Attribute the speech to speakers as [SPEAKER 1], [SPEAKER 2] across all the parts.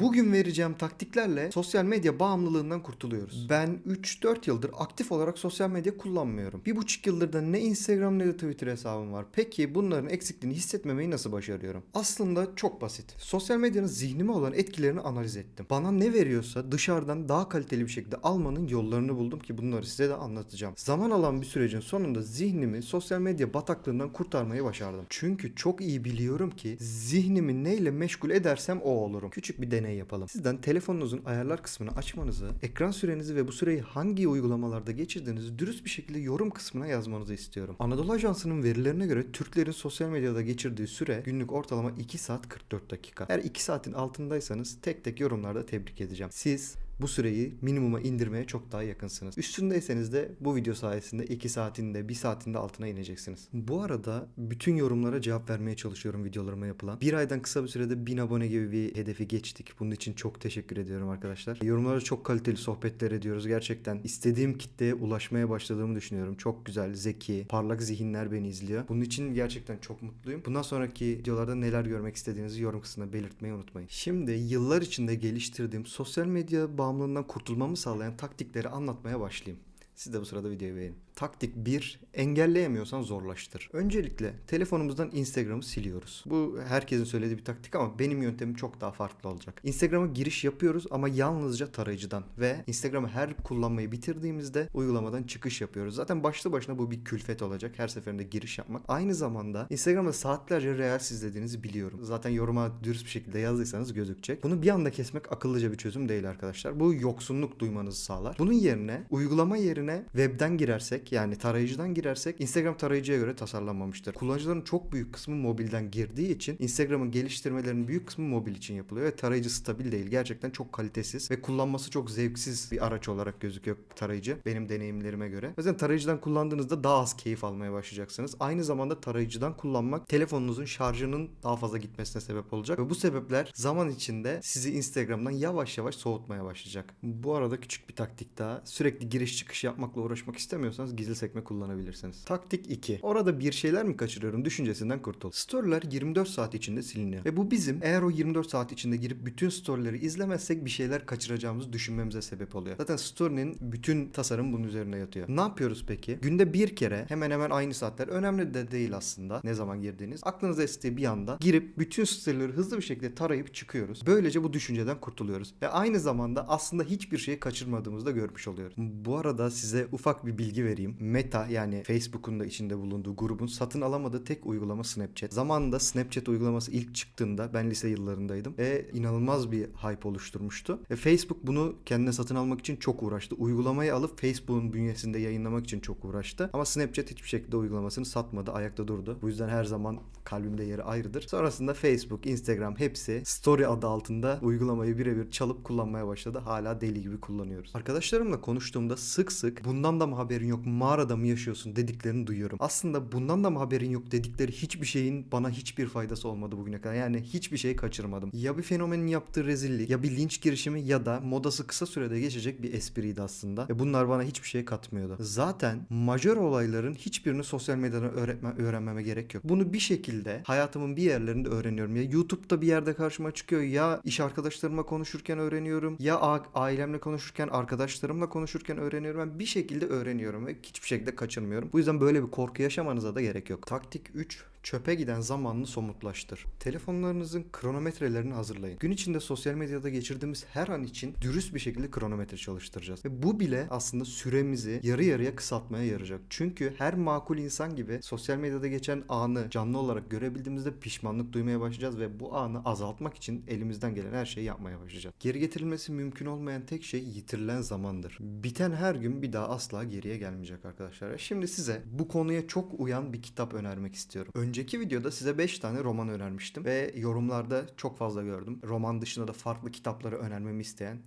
[SPEAKER 1] Bugün vereceğim taktiklerle sosyal medya bağımlılığından kurtuluyoruz. Ben 3-4 yıldır aktif olarak sosyal medya kullanmıyorum. 1,5 yıldır da ne Instagram ne de Twitter hesabım var. Peki bunların eksikliğini hissetmemeyi nasıl başarıyorum? Aslında çok basit. Sosyal medyanın zihnime olan etkilerini analiz ettim. Bana ne veriyorsa dışarıdan daha kaliteli bir şekilde almanın yollarını buldum ki bunları size de anlatacağım. Zaman alan bir sürecin sonunda zihnimi sosyal medya bataklığından kurtarmayı başardım. Çünkü çok iyi biliyorum ki zihnimi neyle meşgul edersem o olurum. Küçük bir deney yapalım. Sizden telefonunuzun ayarlar kısmını açmanızı, ekran sürenizi ve bu süreyi hangi uygulamalarda geçirdiğinizi dürüst bir şekilde yorum kısmına yazmanızı istiyorum. Anadolu Ajansı'nın verilerine göre Türklerin sosyal medyada geçirdiği süre günlük ortalama 2 saat 44 dakika. Eğer 2 saatin altındaysanız tek tek yorumlarda tebrik edeceğim. Siz bu süreyi minimuma indirmeye çok daha yakınsınız. Üstündeyseniz de bu video sayesinde 2 saatinde 1 saatinde altına ineceksiniz. Bu arada bütün yorumlara cevap vermeye çalışıyorum videolarıma yapılan. Bir aydan kısa bir sürede 1000 abone gibi bir hedefi geçtik. Bunun için çok teşekkür ediyorum arkadaşlar. Yorumlara çok kaliteli sohbetler ediyoruz. Gerçekten istediğim kitleye ulaşmaya başladığımı düşünüyorum. Çok güzel, zeki, parlak zihinler beni izliyor. Bunun için gerçekten çok mutluyum. Bundan sonraki videolarda neler görmek istediğinizi yorum kısmına belirtmeyi unutmayın. Şimdi yıllar içinde geliştirdiğim sosyal medya bağımlılığından kurtulmamı sağlayan taktikleri anlatmaya başlayayım. Siz de bu sırada videoyu beğenin. Taktik 1. Engelleyemiyorsan zorlaştır. Öncelikle telefonumuzdan Instagram'ı siliyoruz. Bu herkesin söylediği bir taktik ama benim yöntemim çok daha farklı olacak. Instagram'a giriş yapıyoruz ama yalnızca tarayıcıdan ve Instagram'ı her kullanmayı bitirdiğimizde uygulamadan çıkış yapıyoruz. Zaten başlı başına bu bir külfet olacak. Her seferinde giriş yapmak. Aynı zamanda Instagram'da saatlerce Reels izlediğinizi biliyorum. Zaten yoruma dürüst bir şekilde yazdıysanız gözükecek. Bunu bir anda kesmek akıllıca bir çözüm değil arkadaşlar. Bu yoksunluk duymanızı sağlar. Bunun yerine uygulama yerine webden girersek yani tarayıcıdan girersek Instagram tarayıcıya göre tasarlanmamıştır. Kullanıcıların çok büyük kısmı mobilden girdiği için Instagram'ın geliştirmelerinin büyük kısmı mobil için yapılıyor ve tarayıcı stabil değil. Gerçekten çok kalitesiz ve kullanması çok zevksiz bir araç olarak gözüküyor tarayıcı benim deneyimlerime göre. O yüzden tarayıcıdan kullandığınızda daha az keyif almaya başlayacaksınız. Aynı zamanda tarayıcıdan kullanmak telefonunuzun şarjının daha fazla gitmesine sebep olacak ve bu sebepler zaman içinde sizi Instagram'dan yavaş yavaş soğutmaya başlayacak. Bu arada küçük bir taktik daha. Sürekli giriş çıkış yapmakla uğraşmak istemiyorsanız gizli sekme kullanabilirsiniz. Taktik 2. Orada bir şeyler mi kaçırıyorum düşüncesinden kurtul. Storyler 24 saat içinde siliniyor. Ve bu bizim eğer o 24 saat içinde girip bütün storyleri izlemezsek bir şeyler kaçıracağımızı düşünmemize sebep oluyor. Zaten story'nin bütün tasarım bunun üzerine yatıyor. Ne yapıyoruz peki? Günde bir kere hemen hemen aynı saatler önemli de değil aslında ne zaman girdiğiniz. Aklınıza estiği bir anda girip bütün storyleri hızlı bir şekilde tarayıp çıkıyoruz. Böylece bu düşünceden kurtuluyoruz. Ve aynı zamanda aslında hiçbir şeyi kaçırmadığımızı da görmüş oluyoruz. Bu arada size ufak bir bilgi vereyim. Meta yani Facebook'un da içinde bulunduğu grubun satın alamadığı tek uygulama Snapchat. Zamanında Snapchat uygulaması ilk çıktığında ben lise yıllarındaydım ve inanılmaz bir hype oluşturmuştu. Ve Facebook bunu kendine satın almak için çok uğraştı. Uygulamayı alıp Facebook'un bünyesinde yayınlamak için çok uğraştı. Ama Snapchat hiçbir şekilde uygulamasını satmadı. Ayakta durdu. Bu yüzden her zaman kalbimde yeri ayrıdır. Sonrasında Facebook, Instagram hepsi Story adı altında uygulamayı birebir çalıp kullanmaya başladı. Hala deli gibi kullanıyoruz. Arkadaşlarımla konuştuğumda sık sık bundan da mı haberin yok mağarada mı yaşıyorsun dediklerini duyuyorum. Aslında bundan da mı haberin yok dedikleri hiçbir şeyin bana hiçbir faydası olmadı bugüne kadar. Yani hiçbir şey kaçırmadım. Ya bir fenomenin yaptığı rezillik ya bir linç girişimi ya da modası kısa sürede geçecek bir espriydi aslında. Ve bunlar bana hiçbir şey katmıyordu. Zaten majör olayların hiçbirini sosyal medyadan öğretme, öğrenmeme gerek yok. Bunu bir şekilde hayatımın bir yerlerinde öğreniyorum. Ya YouTube'da bir yerde karşıma çıkıyor ya iş arkadaşlarımla konuşurken öğreniyorum ya ailemle konuşurken arkadaşlarımla konuşurken öğreniyorum. Ben bir şekilde öğreniyorum ve hiçbir şekilde kaçırmıyorum. Bu yüzden böyle bir korku yaşamanıza da gerek yok. Taktik 3 çöpe giden zamanını somutlaştır. Telefonlarınızın kronometrelerini hazırlayın. Gün içinde sosyal medyada geçirdiğimiz her an için dürüst bir şekilde kronometre çalıştıracağız. Ve bu bile aslında süremizi yarı yarıya kısaltmaya yarayacak. Çünkü her makul insan gibi sosyal medyada geçen anı canlı olarak görebildiğimizde pişmanlık duymaya başlayacağız ve bu anı azaltmak için elimizden gelen her şeyi yapmaya başlayacağız. Geri getirilmesi mümkün olmayan tek şey yitirilen zamandır. Biten her gün bir daha asla geriye gelmeyecek arkadaşlar. Şimdi size bu konuya çok uyan bir kitap önermek istiyorum. Önceki videoda size 5 tane roman önermiştim ve yorumlarda çok fazla gördüm. Roman dışında da farklı kitapları önermemi isteyen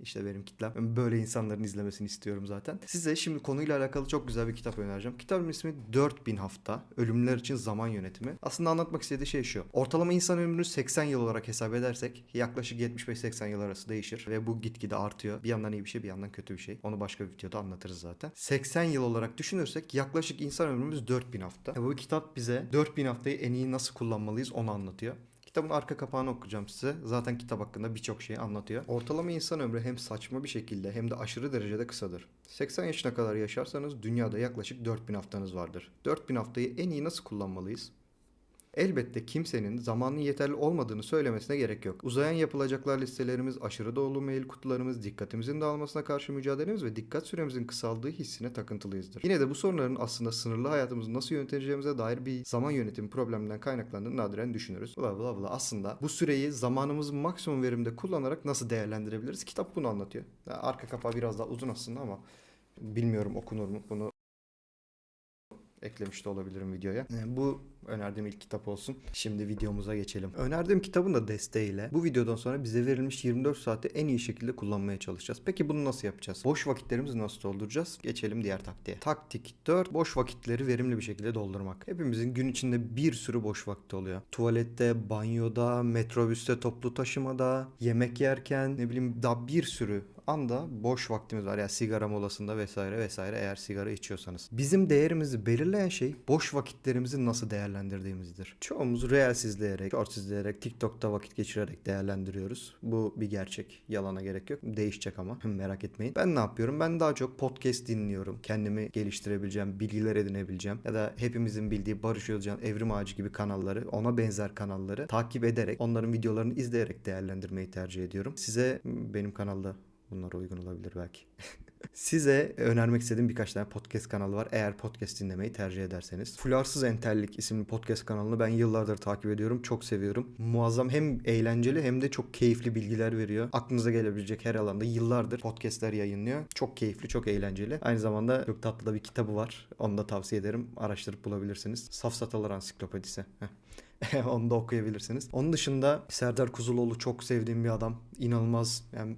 [SPEAKER 1] işte benim kitlem. Böyle insanların izlemesini istiyorum zaten. Size şimdi konuyla alakalı çok güzel bir kitap önereceğim. Kitabın ismi 4000 hafta. Ölümler için zaman yönetimi. Aslında anlatmak istediği şey şu. Ortalama insan ömrünü 80 yıl olarak hesap edersek yaklaşık 75-80 yıl arası değişir ve bu gitgide artıyor. Bir yandan iyi bir şey bir yandan kötü bir şey. Onu başka bir videoda anlatırız zaten. 80 yıl olarak düşünürsek yaklaşık insan ömrümüz 4000 hafta. E bu kitap bize 4000 haftayı en iyi nasıl kullanmalıyız onu anlatıyor. Kitabın arka kapağını okuyacağım size. Zaten kitap hakkında birçok şeyi anlatıyor. Ortalama insan ömrü hem saçma bir şekilde hem de aşırı derecede kısadır. 80 yaşına kadar yaşarsanız dünyada yaklaşık 4000 haftanız vardır. 4000 haftayı en iyi nasıl kullanmalıyız? Elbette kimsenin zamanın yeterli olmadığını söylemesine gerek yok. Uzayan yapılacaklar listelerimiz, aşırı dolu mail kutularımız, dikkatimizin dağılmasına karşı mücadelemiz ve dikkat süremizin kısaldığı hissine takıntılıyızdır. Yine de bu sorunların aslında sınırlı hayatımızı nasıl yöneteceğimize dair bir zaman yönetimi probleminden kaynaklandığını nadiren düşünürüz. Bla bla bla. Aslında bu süreyi zamanımızın maksimum verimde kullanarak nasıl değerlendirebiliriz? Kitap bunu anlatıyor. Arka kapağı biraz daha uzun aslında ama bilmiyorum okunur mu bunu eklemiş de olabilirim videoya. Yani bu önerdiğim ilk kitap olsun. Şimdi videomuza geçelim. Önerdiğim kitabın da desteğiyle bu videodan sonra bize verilmiş 24 saati en iyi şekilde kullanmaya çalışacağız. Peki bunu nasıl yapacağız? Boş vakitlerimizi nasıl dolduracağız? Geçelim diğer taktiğe. Taktik 4. Boş vakitleri verimli bir şekilde doldurmak. Hepimizin gün içinde bir sürü boş vakti oluyor. Tuvalette, banyoda, metrobüste, toplu taşımada, yemek yerken ne bileyim daha bir sürü anda boş vaktimiz var. Yani sigara molasında vesaire vesaire eğer sigara içiyorsanız. Bizim değerimizi belirleyen şey boş vakitlerimizi nasıl değerlendirdiğimizdir. Çoğumuz Reels izleyerek, Shorts izleyerek, TikTok'ta vakit geçirerek değerlendiriyoruz. Bu bir gerçek. Yalana gerek yok. Değişecek ama. Merak etmeyin. Ben ne yapıyorum? Ben daha çok podcast dinliyorum. Kendimi geliştirebileceğim, bilgiler edinebileceğim. Ya da hepimizin bildiği Barış Özcan, Evrim Ağacı gibi kanalları, ona benzer kanalları takip ederek, onların videolarını izleyerek değerlendirmeyi tercih ediyorum. Size benim kanalda Bunlar uygun olabilir belki. Size önermek istediğim birkaç tane podcast kanalı var. Eğer podcast dinlemeyi tercih ederseniz. Fularsız Entellik isimli podcast kanalını ben yıllardır takip ediyorum. Çok seviyorum. Muazzam hem eğlenceli hem de çok keyifli bilgiler veriyor. Aklınıza gelebilecek her alanda yıllardır podcastler yayınlıyor. Çok keyifli, çok eğlenceli. Aynı zamanda çok tatlı da bir kitabı var. Onu da tavsiye ederim. Araştırıp bulabilirsiniz. Safsatalar Ansiklopedisi. Heh. Onu da okuyabilirsiniz. Onun dışında Serdar Kuzuloğlu çok sevdiğim bir adam. İnanılmaz yani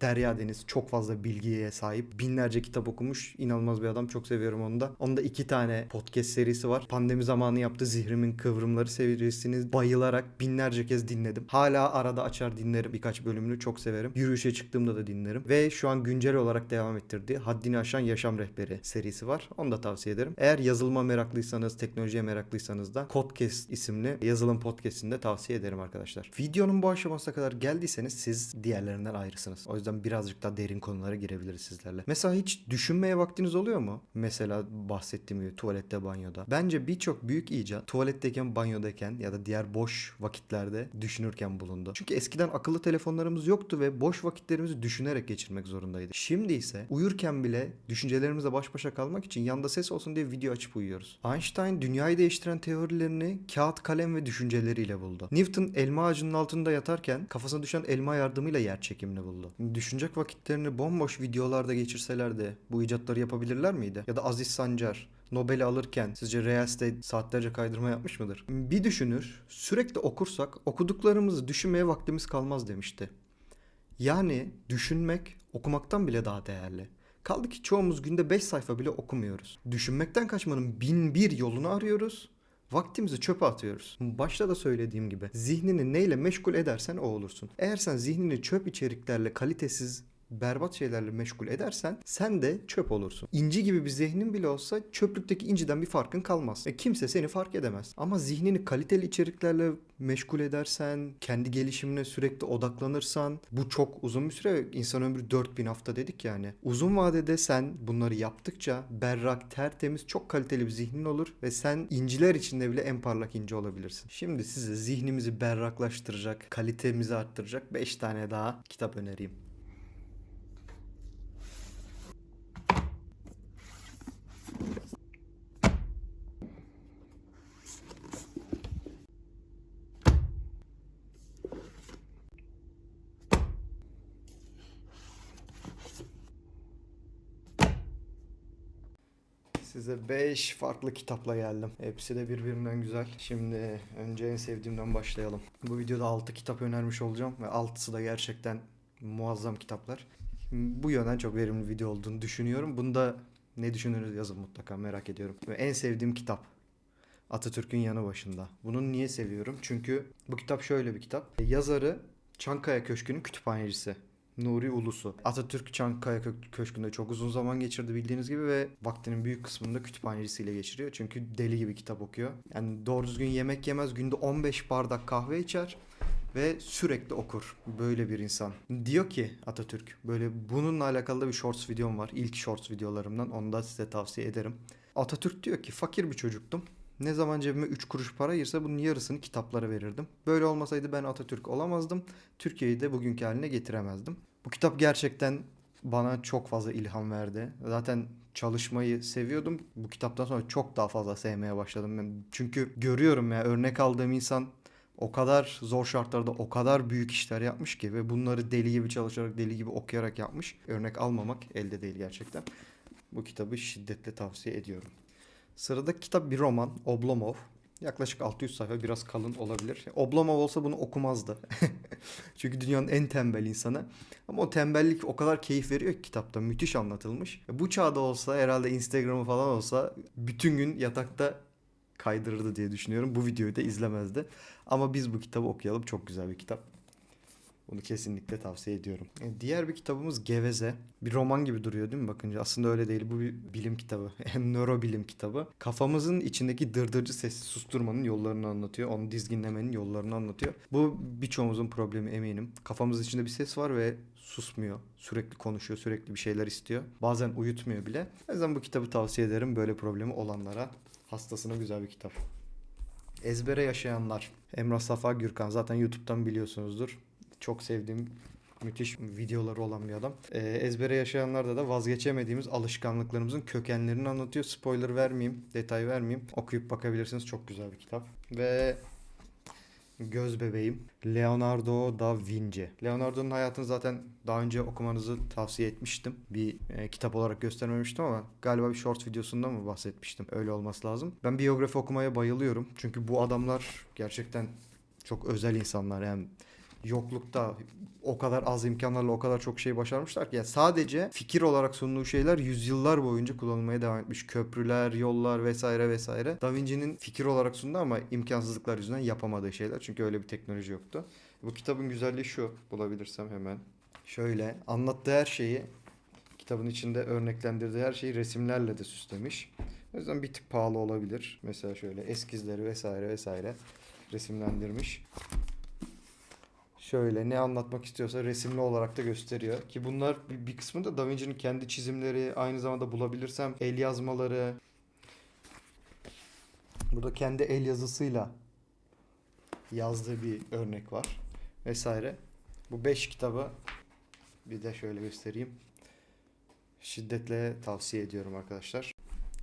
[SPEAKER 1] Derya Deniz çok fazla bilgiye sahip. Binlerce kitap okumuş. İnanılmaz bir adam. Çok seviyorum onu da. Onda iki tane podcast serisi var. Pandemi zamanı yaptığı Zihrimin Kıvrımları serisini bayılarak binlerce kez dinledim. Hala arada açar dinlerim birkaç bölümünü. Çok severim. Yürüyüşe çıktığımda da dinlerim. Ve şu an güncel olarak devam ettirdiği Haddini Aşan Yaşam Rehberi serisi var. Onu da tavsiye ederim. Eğer yazılıma meraklıysanız, teknolojiye meraklıysanız da Codecast isimli yazılım podcastini de tavsiye ederim arkadaşlar. Videonun bu aşamasına kadar geldiyseniz siz diğerlerinden ayrısınız. O yüzden birazcık daha derin konulara girebiliriz sizlerle. Mesela hiç düşünmeye vaktiniz oluyor mu? Mesela bahsettiğim gibi tuvalette, banyoda. Bence birçok büyük icat tuvaletteyken, banyodayken ya da diğer boş vakitlerde düşünürken bulundu. Çünkü eskiden akıllı telefonlarımız yoktu ve boş vakitlerimizi düşünerek geçirmek zorundaydık. Şimdi ise uyurken bile düşüncelerimizle baş başa kalmak için yanda ses olsun diye video açıp uyuyoruz. Einstein dünyayı değiştiren teorilerini kağıt, kalem ve düşünceleriyle buldu. Newton elma ağacının altında yatarken kafasına düşen elma yardımıyla yer çekimini buldu. Düşünecek vakitlerini bomboş videolarda geçirselerdi bu icatları yapabilirler miydi? Ya da Aziz Sancar Nobel'i alırken sizce Reels'te saatlerce kaydırma yapmış mıdır? Bir düşünür, sürekli okursak okuduklarımızı düşünmeye vaktimiz kalmaz demişti. Yani düşünmek okumaktan bile daha değerli. Kaldı ki çoğumuz günde 5 sayfa bile okumuyoruz. Düşünmekten kaçmanın bin bir yolunu arıyoruz. Vaktimizi çöpe atıyoruz. Başta da söylediğim gibi zihnini neyle meşgul edersen o olursun. Eğer sen zihnini çöp içeriklerle kalitesiz berbat şeylerle meşgul edersen sen de çöp olursun. İnci gibi bir zihnin bile olsa çöplükteki inciden bir farkın kalmaz. E kimse seni fark edemez. Ama zihnini kaliteli içeriklerle meşgul edersen, kendi gelişimine sürekli odaklanırsan bu çok uzun bir süre. İnsan ömrü 4000 hafta dedik yani. Uzun vadede sen bunları yaptıkça berrak, tertemiz, çok kaliteli bir zihnin olur ve sen inciler içinde bile en parlak inci olabilirsin. Şimdi size zihnimizi berraklaştıracak, kalitemizi arttıracak 5 tane daha kitap önereyim. Size 5 farklı kitapla geldim. Hepsi de birbirinden güzel. Şimdi önce en sevdiğimden başlayalım. Bu videoda 6 kitap önermiş olacağım ve 6'sı da gerçekten muazzam kitaplar. Bu yönden çok verimli video olduğunu düşünüyorum. Bunda ne düşünürüz yazın mutlaka merak ediyorum. Ve en sevdiğim kitap Atatürk'ün yanı başında. Bunu niye seviyorum? Çünkü bu kitap şöyle bir kitap. Yazarı Çankaya Köşkü'nün kütüphanecisi. Nuri Ulusu. Atatürk Çankaya Kö- Köşkü'nde çok uzun zaman geçirdi bildiğiniz gibi ve vaktinin büyük kısmını da kütüphanecisiyle geçiriyor. Çünkü deli gibi kitap okuyor. Yani doğru düzgün yemek yemez. Günde 15 bardak kahve içer ve sürekli okur. Böyle bir insan. Diyor ki Atatürk böyle bununla alakalı da bir shorts videom var. İlk shorts videolarımdan. Onu da size tavsiye ederim. Atatürk diyor ki fakir bir çocuktum. Ne zaman cebime 3 kuruş para girse bunun yarısını kitaplara verirdim. Böyle olmasaydı ben Atatürk olamazdım. Türkiye'yi de bugünkü haline getiremezdim. Bu kitap gerçekten bana çok fazla ilham verdi. Zaten çalışmayı seviyordum. Bu kitaptan sonra çok daha fazla sevmeye başladım. Çünkü görüyorum ya örnek aldığım insan o kadar zor şartlarda o kadar büyük işler yapmış ki ve bunları deli gibi çalışarak, deli gibi okuyarak yapmış. Örnek almamak elde değil gerçekten. Bu kitabı şiddetle tavsiye ediyorum. Sıradaki kitap bir roman, Oblomov. Yaklaşık 600 sayfa biraz kalın olabilir. Oblomov olsa bunu okumazdı. Çünkü dünyanın en tembel insanı. Ama o tembellik o kadar keyif veriyor ki kitapta. Müthiş anlatılmış. Bu çağda olsa herhalde Instagram'ı falan olsa bütün gün yatakta kaydırırdı diye düşünüyorum. Bu videoyu da izlemezdi. Ama biz bu kitabı okuyalım. Çok güzel bir kitap. Bunu kesinlikle tavsiye ediyorum. E, Diğer bir kitabımız Geveze. Bir roman gibi duruyor değil mi bakınca? Aslında öyle değil. Bu bir bilim kitabı. Nörobilim kitabı. Kafamızın içindeki dırdırcı sesi susturmanın yollarını anlatıyor. Onu dizginlemenin yollarını anlatıyor. Bu birçoğumuzun problemi eminim. Kafamız içinde bir ses var ve susmuyor. Sürekli konuşuyor, sürekli bir şeyler istiyor. Bazen uyutmuyor bile. O yüzden bu kitabı tavsiye ederim böyle problemi olanlara. Hastasına güzel bir kitap. Ezbere Yaşayanlar. Emrah Safa Gürkan. Zaten YouTube'dan biliyorsunuzdur. Çok sevdiğim müthiş videoları olan bir adam. Ee, ezbere yaşayanlarda da vazgeçemediğimiz alışkanlıklarımızın kökenlerini anlatıyor. Spoiler vermeyeyim, detay vermeyeyim. Okuyup bakabilirsiniz. Çok güzel bir kitap. Ve Göz Bebeğim Leonardo da Vinci. Leonardo'nun hayatını zaten daha önce okumanızı tavsiye etmiştim. Bir e, kitap olarak göstermemiştim ama galiba bir short videosunda mı bahsetmiştim? Öyle olması lazım. Ben biyografi okumaya bayılıyorum. Çünkü bu adamlar gerçekten çok özel insanlar. Yani yoklukta o kadar az imkanlarla o kadar çok şey başarmışlar ki. Yani sadece fikir olarak sunduğu şeyler yüzyıllar boyunca kullanılmaya devam etmiş. Köprüler, yollar vesaire vesaire. Da Vinci'nin fikir olarak sundu ama imkansızlıklar yüzünden yapamadığı şeyler. Çünkü öyle bir teknoloji yoktu. Bu kitabın güzelliği şu. Bulabilirsem hemen. Şöyle anlattığı her şeyi kitabın içinde örneklendirdiği her şeyi resimlerle de süslemiş. O yüzden bir tık pahalı olabilir. Mesela şöyle eskizleri vesaire vesaire resimlendirmiş şöyle ne anlatmak istiyorsa resimli olarak da gösteriyor. Ki bunlar bir, bir kısmı da Da Vinci'nin kendi çizimleri, aynı zamanda bulabilirsem el yazmaları. Burada kendi el yazısıyla yazdığı bir örnek var vesaire. Bu 5 kitabı bir de şöyle göstereyim. Şiddetle tavsiye ediyorum arkadaşlar.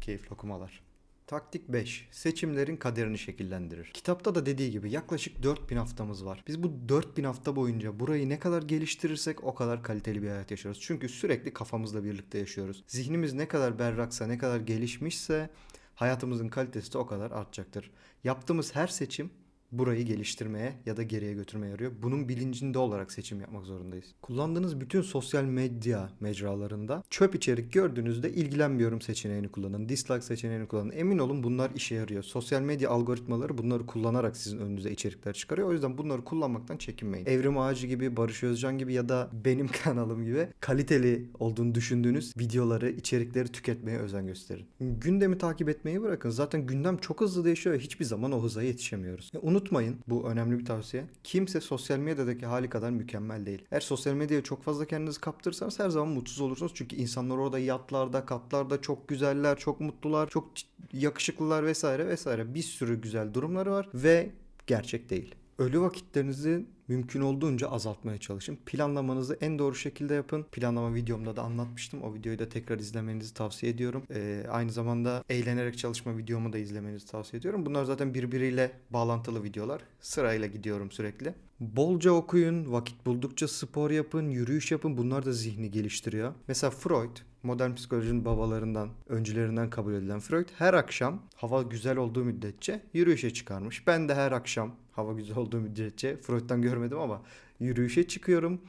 [SPEAKER 1] Keyifli okumalar. Taktik 5. Seçimlerin kaderini şekillendirir. Kitapta da dediği gibi yaklaşık 4000 haftamız var. Biz bu 4000 hafta boyunca burayı ne kadar geliştirirsek o kadar kaliteli bir hayat yaşarız. Çünkü sürekli kafamızla birlikte yaşıyoruz. Zihnimiz ne kadar berraksa, ne kadar gelişmişse hayatımızın kalitesi de o kadar artacaktır. Yaptığımız her seçim burayı geliştirmeye ya da geriye götürmeye yarıyor. Bunun bilincinde olarak seçim yapmak zorundayız. Kullandığınız bütün sosyal medya mecralarında çöp içerik gördüğünüzde ilgilenmiyorum seçeneğini kullanın. Dislike seçeneğini kullanın. Emin olun bunlar işe yarıyor. Sosyal medya algoritmaları bunları kullanarak sizin önünüze içerikler çıkarıyor. O yüzden bunları kullanmaktan çekinmeyin. Evrim Ağacı gibi, Barış Özcan gibi ya da benim kanalım gibi kaliteli olduğunu düşündüğünüz videoları, içerikleri tüketmeye özen gösterin. Gündemi takip etmeyi bırakın. Zaten gündem çok hızlı değişiyor ve hiçbir zaman o hıza yetişemiyoruz. Ya unutmayın bu önemli bir tavsiye. Kimse sosyal medyadaki hali kadar mükemmel değil. Eğer sosyal medyaya çok fazla kendinizi kaptırırsanız her zaman mutsuz olursunuz. Çünkü insanlar orada yatlarda, katlarda çok güzeller, çok mutlular, çok yakışıklılar vesaire vesaire. Bir sürü güzel durumları var ve gerçek değil. Ölü vakitlerinizi mümkün olduğunca azaltmaya çalışın. Planlamanızı en doğru şekilde yapın. Planlama videomda da anlatmıştım. O videoyu da tekrar izlemenizi tavsiye ediyorum. Ee, aynı zamanda eğlenerek çalışma videomu da izlemenizi tavsiye ediyorum. Bunlar zaten birbiriyle bağlantılı videolar. Sırayla gidiyorum sürekli. Bolca okuyun, vakit buldukça spor yapın, yürüyüş yapın. Bunlar da zihni geliştiriyor. Mesela Freud, modern psikolojinin babalarından, öncülerinden kabul edilen Freud her akşam hava güzel olduğu müddetçe yürüyüşe çıkarmış. Ben de her akşam hava güzel olduğu müddetçe Freud'dan görmedim ama yürüyüşe çıkıyorum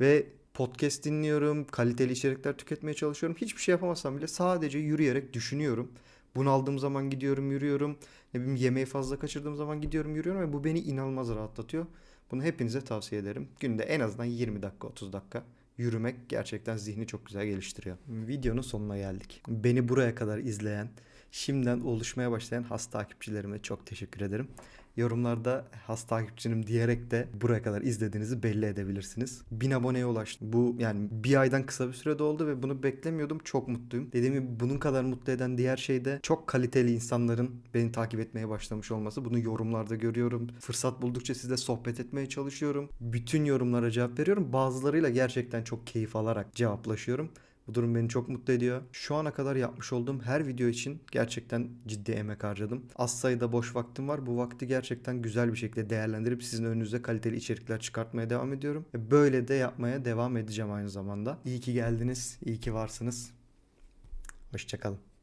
[SPEAKER 1] ve podcast dinliyorum, kaliteli içerikler tüketmeye çalışıyorum. Hiçbir şey yapamazsam bile sadece yürüyerek düşünüyorum. Bunaldığım zaman gidiyorum yürüyorum. Ne bileyim yemeği fazla kaçırdığım zaman gidiyorum yürüyorum ve bu beni inanılmaz rahatlatıyor. Bunu hepinize tavsiye ederim. Günde en azından 20 dakika 30 dakika yürümek gerçekten zihni çok güzel geliştiriyor. Videonun sonuna geldik. Beni buraya kadar izleyen, şimdiden oluşmaya başlayan has takipçilerime çok teşekkür ederim. Yorumlarda has takipçinim diyerek de buraya kadar izlediğinizi belli edebilirsiniz. 1000 aboneye ulaştım. Bu yani bir aydan kısa bir sürede oldu ve bunu beklemiyordum. Çok mutluyum. Dediğim gibi bunun kadar mutlu eden diğer şey de çok kaliteli insanların beni takip etmeye başlamış olması. Bunu yorumlarda görüyorum. Fırsat buldukça sizle sohbet etmeye çalışıyorum. Bütün yorumlara cevap veriyorum. Bazılarıyla gerçekten çok keyif alarak cevaplaşıyorum. Bu durum beni çok mutlu ediyor. Şu ana kadar yapmış olduğum her video için gerçekten ciddi emek harcadım. Az sayıda boş vaktim var. Bu vakti gerçekten güzel bir şekilde değerlendirip sizin önünüze kaliteli içerikler çıkartmaya devam ediyorum. Ve Böyle de yapmaya devam edeceğim aynı zamanda. İyi ki geldiniz, iyi ki varsınız. Hoşçakalın.